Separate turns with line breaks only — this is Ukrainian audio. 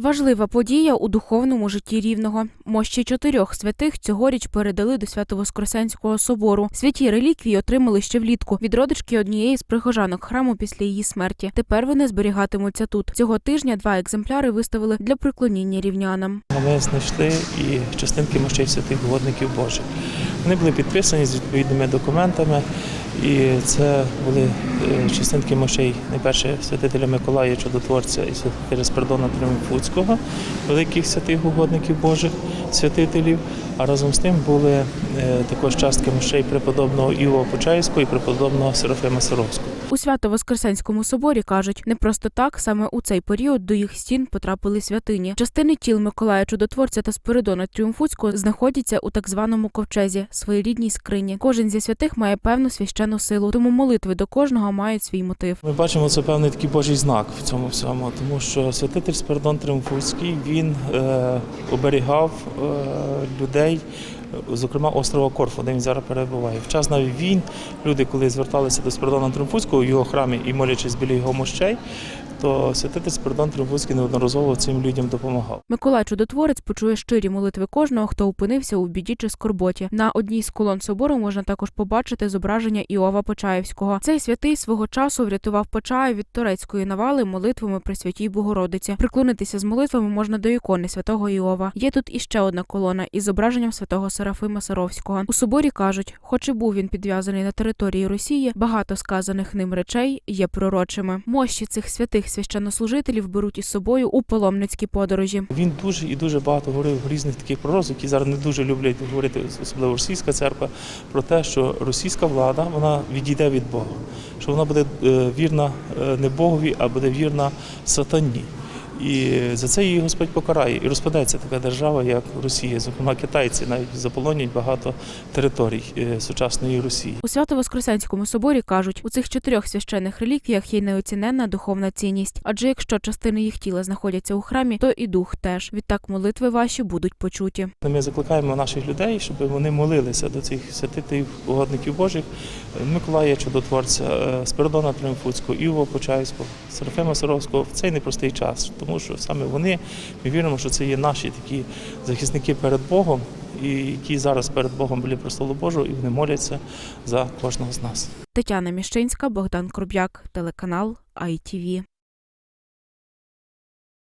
Важлива подія у духовному житті рівного. Мощі чотирьох святих цьогоріч передали до Свято-Воскресенського собору. Святі реліквії отримали ще влітку від родички однієї з прихожанок храму після її смерті. Тепер вони зберігатимуться тут. Цього тижня два екземпляри виставили для приклоніння рівнянам.
Ми знайшли і частинки мощей святих угодників Божих. Вони були підписані з відповідними документами, і це були е, частинки мощей найперше святителя Миколая Чудотворця і святителя Спирдона Тримфуцького, великих святих угодників Божих, святителів. А разом з тим були е, також частки мощей преподобного Іова Почаївського і преподобного Серафима Саровського.
У Свято-Воскресенському соборі кажуть, не просто так саме у цей період до їх стін потрапили святині. Частини тіл Миколая Чудотворця та Спиридона Тріумфуцького знаходяться у так званому ковчезі, своєрідній скрині. Кожен зі святих має певну священну силу, тому молитви до кожного мають свій мотив.
Ми бачимо це певний такий божий знак в цьому всьому, тому що святитель Спиридон Триумфуцький він е, оберігав е, людей, е, зокрема острова Корфу, де він зараз перебуває. В час навіть війн люди, коли зверталися до Спиридона Триумфуцького в його храмі і молячись біля його мощей, то святитель Спиридон Триумфуцький неодноразово цим людям допомагав.
Миколай Чудотворець почує щирі молитви кожного, хто опинився у біді чи скорботі. На одній з колон собору можна також побачити зображення Іова Почаївського. Цей святий свого часу врятував Почаїв від турецької навали молитвами при святій Богородиці. Приклонитися з молитвами можна до ікони святого Іова. Є тут іще одна колона із зображенням святого Серафима Саровського. У соборі кажуть, хоч і був він підв'язаний на території Росії, багато сказаних ним речей є пророчими. Мощі цих святих священнослужителів беруть із собою у паломницькі подорожі.
Він дуже і дуже багато говорив різних таких пророзів. які зараз не дуже люблять говорити, особливо російська церква, про те, що російська влада вона відійде від Бога, що вона буде е, вірна е, не Богові, а буде вірна сатані. І за це її Господь покарає. І розпадеться така держава, як Росія. Зокрема, китайці навіть заполонять багато територій е, сучасної Росії.
У Свято-Воскресенському соборі кажуть, у цих чотирьох священних реліквіях є неоціненна духовна цінність. Адже якщо частини їх тіла знаходяться у храмі, то і дух теж. Відтак молитви ваші будуть почуті.
Ми закликаємо наших людей, щоб вони молилися до цих святителів угодників Божих, Миколая Чудотворця, е, Спиридона Триумфуцького, Іова Почаївського, Серафима Саровського в цей непростий час, тому що саме вони, ми віримо, що це є наші такі захисники перед Богом, і які зараз перед Богом були престолу Божого, і вони моляться за кожного з нас.
Тетяна Міщинська, Богдан Круб'як, телеканал ITV.